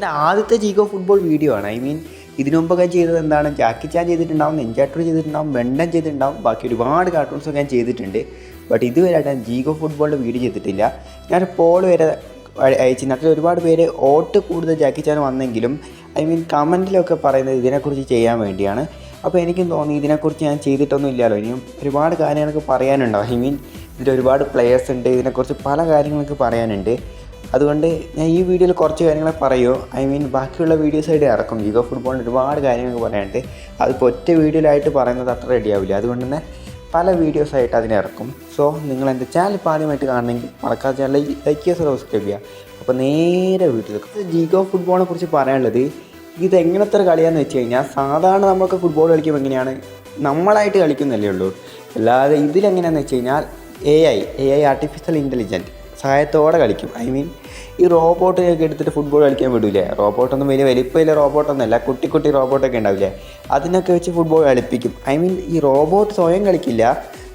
എന്റെ ആദ്യത്തെ ജീഗോ ഫുട്ബോൾ വീഡിയോ ആണ്. ഐ മീൻ ഇതിനു മുമ്പൊക്കെ ചെയ്തത് എന്താണ്? ജാക്കി ചാൻ ചെയ്തിട്ടുണ്ടാവും നെഞ്ചാട്ടൂർ ചെയ്തിട്ടുണ്ടാവും വെണ്ടൻ ചെയ്തിട്ടുണ്ടാവും ബാക്കി ഒരുപാട് കാർട്ടൂൺസൊക്കെ ഞാൻ ചെയ്തിട്ടുണ്ട്. ബട്ട് ഇതുവരെ ഞാൻ ജീഗോ ഫുട്ബോളിന്റെ വീഡിയോ ചെയ്തിട്ടില്ല. ഞാൻ പോൾ വരെ അയ- അയച്ചിരുന്നു അതിൽ ഒരുപാട് പേര് ഓട്ട് കൂടുതൽ ജാക്കി ചാൻ വന്നെങ്കിലും ഐ മീൻ കമന്റിലൊക്കെ പറയുന്നത് ഇതിനെക്കുറിച്ച് ചെയ്യാൻ വേണ്ടിയാണ്. അപ്പോൾ എനിക്കും തോന്നി ഇതിനെക്കുറിച്ച് ഞാൻ ചെയ്തിട്ടൊന്നും ഇല്ലല്ലോ ഇനിയും ഒരുപാട് കാര്യങ്ങളൊക്കെ പറയാനുണ്ടോ? ഐ മീൻ ഇതിൽ ഒരുപാട് പ്ലെയേഴ്സ് ഉണ്ട് ഇതിനെക്കുറിച്ച് പല കാര്യങ്ങളൊക്കെ പറയാനുണ്ട്. അതുകൊണ്ട് ഞാൻ ഈ വീഡിയോയിൽ കുറച്ച് കാര്യങ്ങളെ പറയൂ ഐ മീൻ ബാക്കിയുള്ള വീഡിയോസായിട്ട് ഇറക്കും. ലീഗ് ഫുട്ബോളിന് ഒരുപാട് കാര്യങ്ങൾ പറയാനുണ്ട്. അതിപ്പോൾ ഒറ്റ വീഡിയോയിലായിട്ട് പറയുന്നത് അത്ര റെഡിയാവില്ല അതുകൊണ്ട് തന്നെ പല വീഡിയോസായിട്ട് അതിനെ ഇറക്കും. സോ നിങ്ങൾ എന്റെ ചാനൽ ഇപ്പോൾ ആദ്യമായിട്ട് കാണണമെങ്കിൽ മറക്കാതെ ചാനൽ ലൈക്ക് ചെയ്യുക സബ്സ്ക്രൈബ് ചെയ്യുക. അപ്പോൾ നേരെ വീട്ടിലേക്ക് ലീഗ് ഓഫ് ഫുട്ബോളിനെ കുറിച്ച് പറയാനുള്ളത് ഇത് എങ്ങനത്തെ ഒരു കളിയാന്ന് വെച്ച് കഴിഞ്ഞാൽ സാധാരണ നമ്മൾക്ക് ഫുട്ബോൾ കളിക്കുമ്പോൾ എങ്ങനെയാണ്? നമ്മളായിട്ട് കളിക്കുന്നല്ലേ ഉള്ളൂ. അല്ലാതെ ഇതിലെങ്ങനെയാണെന്ന് വെച്ച് കഴിഞ്ഞാൽ A I A I artificial intelligent സഹായത്തോടെ കളിക്കും. ഐ മീൻ ഈ റോബോട്ടിനൊക്കെ എടുത്തിട്ട് ഫുട്ബോൾ കളിക്കാൻ വിടൂലേ? റോബോട്ടൊന്നും വലിയ വലിപ്പമില്ല റോബോട്ടൊന്നുമല്ല. കുട്ടി കുട്ടി റോബോട്ടൊക്കെ ഉണ്ടാവില്ലേ? അതിനൊക്കെ വെച്ച് ഫുട്ബോൾ കളിപ്പിക്കും. ഐ മീൻ ഈ റോബോട്ട് സ്വയം കളിക്കില്ല.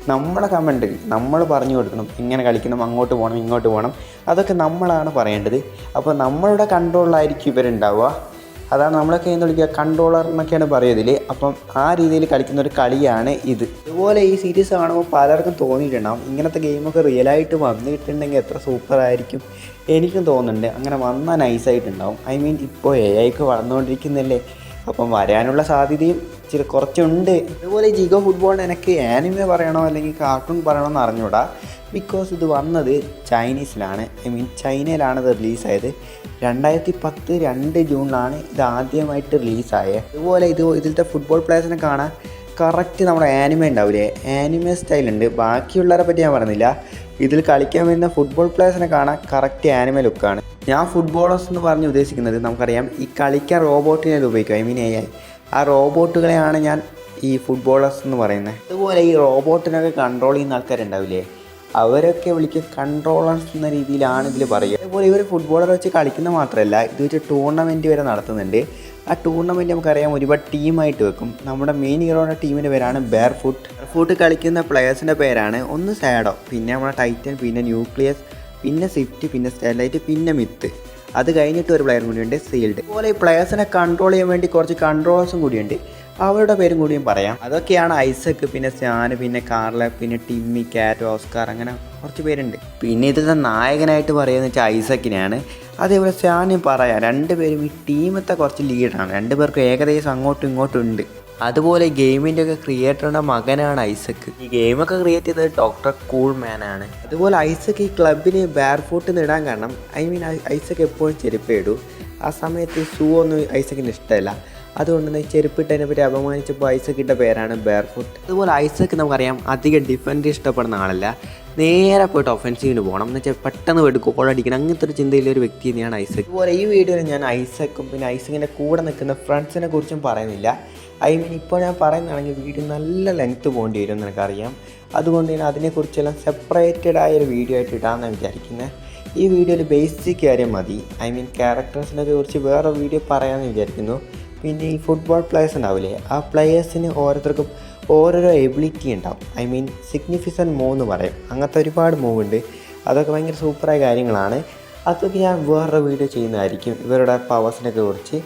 നമ്മളെ കമന്റിൽ നമ്മൾ പറഞ്ഞു കൊടുക്കണം. ഇങ്ങനെ കളിക്കണം അങ്ങോട്ട് പോകണം ഇങ്ങോട്ട് പോകണം അതൊക്കെ നമ്മളാണ് പറയേണ്ടത്. അപ്പോൾ നമ്മളുടെ കൺട്രോളിലായിരിക്കും ഇവരുണ്ടാവുക. അതാണ് നമ്മളൊക്കെ എന്ന് വിളിക്കുക. കൺട്രോളർ എന്നൊക്കെയാണ് പറയുന്നതിൽ അപ്പം ആ രീതിയിൽ കളിക്കുന്ന ഒരു കളിയാണ് ഇത്. ഇതുപോലെ ഈ സീരീസ് കാണുമ്പോൾ പലർക്കും തോന്നിയിട്ടുണ്ടാവും. ഇങ്ങനത്തെ ഗെയിമൊക്കെ റിയലായിട്ട് വന്നിട്ടുണ്ടെങ്കിൽ എത്ര സൂപ്പർ ആയിരിക്കും എനിക്കും തോന്നുന്നുണ്ട്. അങ്ങനെ വന്നാൽ നൈസായിട്ടുണ്ടാവും ഐ മീൻ ഇപ്പോൾ എ ഐക്ക് വളർന്നുകൊണ്ടിരിക്കുന്നല്ലേ? അപ്പം വരാനുള്ള സാധ്യതയും ചില കുറച്ചുണ്ട്. അതുപോലെ ജിഗോ ഫുട്ബോളിന് എനിക്ക് ആനിമെ പറയണോ അല്ലെങ്കിൽ കാർട്ടൂൺ പറയണോ എന്ന് അറിഞ്ഞൂടാ. ബിക്കോസ് ഇത് വന്നത് ചൈനീസിലാണ്. ഐ മീൻ ചൈനയിലാണ് ഇത് റിലീസായത് രണ്ടായിരത്തി പത്ത് രണ്ട് ജൂണിലാണ് ഇത് ആദ്യമായിട്ട് റിലീസായത് അതുപോലെ ഇത് ഇതിലത്തെ ഫുട്ബോൾ പ്ലെയേഴ്സിനെ കാണാൻ കറക്റ്റ് നമ്മുടെ ആനിമ ഉണ്ടാവില്ലേ ആനിമ സ്റ്റൈലുണ്ട് ബാക്കിയുള്ളവരെ പറ്റി ഞാൻ പറഞ്ഞില്ല. ഇതിൽ കളിക്കാൻ വരുന്ന ഫുട്ബോൾ പ്ലെയേഴ്സിനെ കാണാൻ കറക്റ്റ് ആനിമ ലുക്കാണ് ഞാൻ ഫുട്ബോളേഴ്സ് എന്ന് പറഞ്ഞ് ഉദ്ദേശിക്കുന്നത് നമുക്കറിയാം ഈ കളിക്കാൻ റോബോട്ടിനെ ഉപയോഗിക്കും. ഐ മീൻ എ ഐ ആ റോബോട്ടുകളെയാണ് ഞാൻ ഈ ഫുട്ബോളേഴ്സ് എന്ന് പറയുന്നത്. അതുപോലെ ഈ റോബോട്ടിനൊക്കെ കൺട്രോൾ ചെയ്യുന്ന ആൾക്കാരുണ്ടാവില്ലേ? അവരൊക്കെ വിളിക്കുക കൺട്രോളർസ് എന്ന രീതിയിലാണ് ഇതിൽ പറയുക. അതുപോലെ ഇവർ ഫുട്ബോളർ വെച്ച് കളിക്കുന്ന മാത്രമല്ല ഇത് വെച്ച് ടൂർണമെന്റ് വരെ നടത്തുന്നുണ്ട്. ആ ടൂർണമെന്റ് നമുക്കറിയാം ഒരുപാട് ടീമായിട്ട് വെക്കും. നമ്മുടെ മെയിൻ ഹീറോയുടെ ടീമിന്റെ പേരാണ് ബെയർ ഫുട്ട് ഫുട്ട് കളിക്കുന്ന പ്ലെയേഴ്സിന്റെ പേരാണ് ഒന്ന് സാഡോ പിന്നെ നമ്മുടെ ടൈറ്റൻ പിന്നെ ന്യൂക്ലിയസ് പിന്നെ സ്വിഫ്റ്റ് പിന്നെ സ്റ്റെലൈറ്റ് പിന്നെ മിത്ത് അത് കഴിഞ്ഞിട്ട് ഒരു പ്ലെയർ കൂടിയുണ്ട് സീൽഡ് അതുപോലെ ഈ പ്ലെയേഴ്സിനെ കൺട്രോൾ ചെയ്യാൻ വേണ്ടി കുറച്ച് കൺട്രോളേഴ്സും കൂടിയുണ്ട് അവരുടെ പേരും കൂടിയും പറയാം. അതൊക്കെയാണ് ഐസക്ക് പിന്നെ സ്റ്റാൻ പിന്നെ കാർല പിന്നെ ടിമ്മി കാറ്റ് ഓസ്കാർ അങ്ങനെ കുറച്ച് പേരുണ്ട്. പിന്നെ ഇതിലെ നായകനായിട്ട് പറയുന്നത് വെച്ചാൽ ഐസക്കിനെയാണ്. അതേപോലെ സ്റ്റാനും പറയാം രണ്ടുപേരും ഈ ടീമത്തെ കുറച്ച് ലീഡറാണ്. രണ്ടുപേർക്കും ഏകദേശം അങ്ങോട്ടും ഇങ്ങോട്ടും ഉണ്ട്. അതുപോലെ ഗെയിമിന്റെ ഒക്കെ ക്രിയേറ്ററുടെ മകനാണ് ഐസക്ക്. ഈ ഗെയിമൊക്കെ ക്രിയേറ്റ് ചെയ്തത് ഡോക്ടർ കൂൾ മാനാണ് അതുപോലെ ഐസക്ക് ഈ ക്ലബിന് ബാർ ഫുട്ട് ഇടാൻ കാരണം ഐ മീൻ ഐസക്ക് എപ്പോഴും ചെരുപ്പേടും ആ സമയത്ത് ഷൂ ഒന്നും ഐസക്കിന് ഇഷ്ടമല്ല. അതുകൊണ്ട് തന്നെ ചെരുപ്പിട്ടതിനെ പറ്റി അപമാനിച്ചപ്പോൾ ഐസക്ക് ഇട്ട പേരാണ് ബെയർ ഫുട്ട് അതുപോലെ ഐസക്ക് നമുക്കറിയാം അധികം ഡിഫൻഡ് ഇഷ്ടപ്പെടുന്ന ആളല്ല. നേരെ പോയിട്ട് ഒഫൻസീവിന് പോകണം. എന്ന് വെച്ചാൽ പെട്ടെന്ന് പോയിട്ട് ഗോൾ അടിക്കണം. അങ്ങനത്തെ ഒരു ചിന്തയിലെ ഒരു വ്യക്തി തന്നെയാണ് ഐസക്. അതുപോലെ ഈ വീഡിയോയിൽ ഞാൻ ഐസക്കും പിന്നെ ഐസക്കിന്റെ കൂടെ നിൽക്കുന്ന ഫ്രണ്ട്സിനെ കുറിച്ചും പറയുന്നില്ല. ഐ മീൻ ഇപ്പോൾ ഞാൻ പറയുന്നതാണെങ്കിൽ വീഡിയോ നല്ല ലെങ്ത്ത് പോകേണ്ടി വരും എനിക്കറിയാം അതുകൊണ്ട് തന്നെ അതിനെക്കുറിച്ചെല്ലാം സെപ്പറേറ്റഡ് ആയ ഒരു വീഡിയോ ആയിട്ട് ഇടാമെന്നാണ് വിചാരിക്കുന്നത് ഈ വീഡിയോയിൽ ബേസിക് കാര്യം മതി. ഐ മീൻ ക്യാരക്ടേഴ്സിനെ കുറിച്ച് വേറെ വീഡിയോ പറയാമെന്ന് വിചാരിക്കുന്നു. പിന്നെ ഈ ഫുട്ബോൾ പ്ലെയേഴ്സ് ഉണ്ടാവില്ലേ? ആ പ്ലെയേഴ്സിന് ഓരോരുത്തർക്കും ഓരോരോ എബിലിറ്റി ഉണ്ടാവും. ഐ മീൻ സിഗ്നിഫിസൻ മൂവ് എന്ന് പറയും. അങ്ങനത്തെ ഒരുപാട് മൂവ് ഉണ്ട്. അതൊക്കെ ഭയങ്കര സൂപ്പറായ കാര്യങ്ങളാണ്. അതൊക്കെ ഞാൻ വേറൊരു വീഡിയോ ചെയ്യുന്നതായിരിക്കും. ഇവരുടെ പവേഴ്സിനൊക്കെ കുറിച്ച്.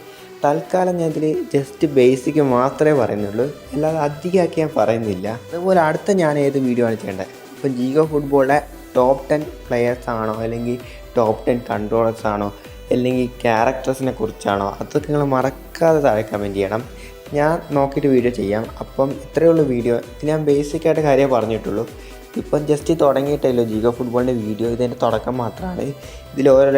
തൽക്കാലം ഞാൻ ഇതിൽ ജസ്റ്റ് ബേസിക് മാത്രമേ പറയുന്നുള്ളൂ. അല്ലാതെ അധികമാക്കി ഞാൻ പറയുന്നില്ല. അതുപോലെ അടുത്ത ഞാൻ ഏത് വീഡിയോ ആണ് ചെയ്യേണ്ടത്? ഇപ്പം ജീഗോ ഫുട്ബോളിലെ ടോപ്പ് ടെൻ പ്ലെയേഴ്സ് ആണോ? അല്ലെങ്കിൽ ടോപ്പ് ടെൻ കൺട്രോളേഴ്സ് ആണോ? അല്ലെങ്കിൽ ക്യാരക്ടേഴ്സിനെ കുറിച്ചാണോ? അതൊക്കെ നിങ്ങൾ മറക്കാതെ താഴെ കമന്റ് ചെയ്യണം. ഞാൻ നോക്കിയിട്ട് വീഡിയോ ചെയ്യാം. അപ്പം ഇത്രയേ ഉള്ളൂ വീഡിയോ ഇത് ഞാൻ ബേസിക് ആയിട്ട് കാര്യം പറഞ്ഞിട്ടുള്ളൂ. ഇപ്പം ജസ്റ്റ് തുടങ്ങിയിട്ടല്ലോ ജിഗോ ഫുട്ബോളിന്റെ വീഡിയോ ഇതിന്റെ തുടക്കം മാത്രമാണ്. ഇതിൽ ഓരോ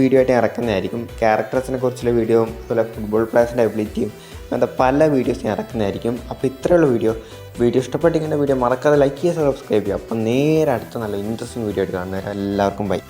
വീഡിയോ ആയിട്ട് ഇറക്കുന്നതായിരിക്കും. ക്യാരക്ടേഴ്സിനെ കുറിച്ചുള്ള വീഡിയോയും അതുപോലെ ഫുട്ബോൾ പ്ലേയേഴ്സിന്റെ എബിലിറ്റിയും അങ്ങനത്തെ പല വീഡിയോസ് ഞാൻ ഇറക്കുന്നതായിരിക്കും. അപ്പോൾ ഇത്രയുള്ള വീഡിയോ വീഡിയോ ഇഷ്ടപ്പെട്ടെങ്കിൽ വീഡിയോ മറക്കാതെ ലൈക്ക് ചെയ്യുക സബ്സ്ക്രൈബ് ചെയ്യുക. അപ്പം നേരെ അടുത്ത നല്ല ഇൻട്രസ്റ്റിംഗ് വീഡിയോ ആയിട്ട് കാണുന്നവരെ എല്ലാവർക്കും ബൈ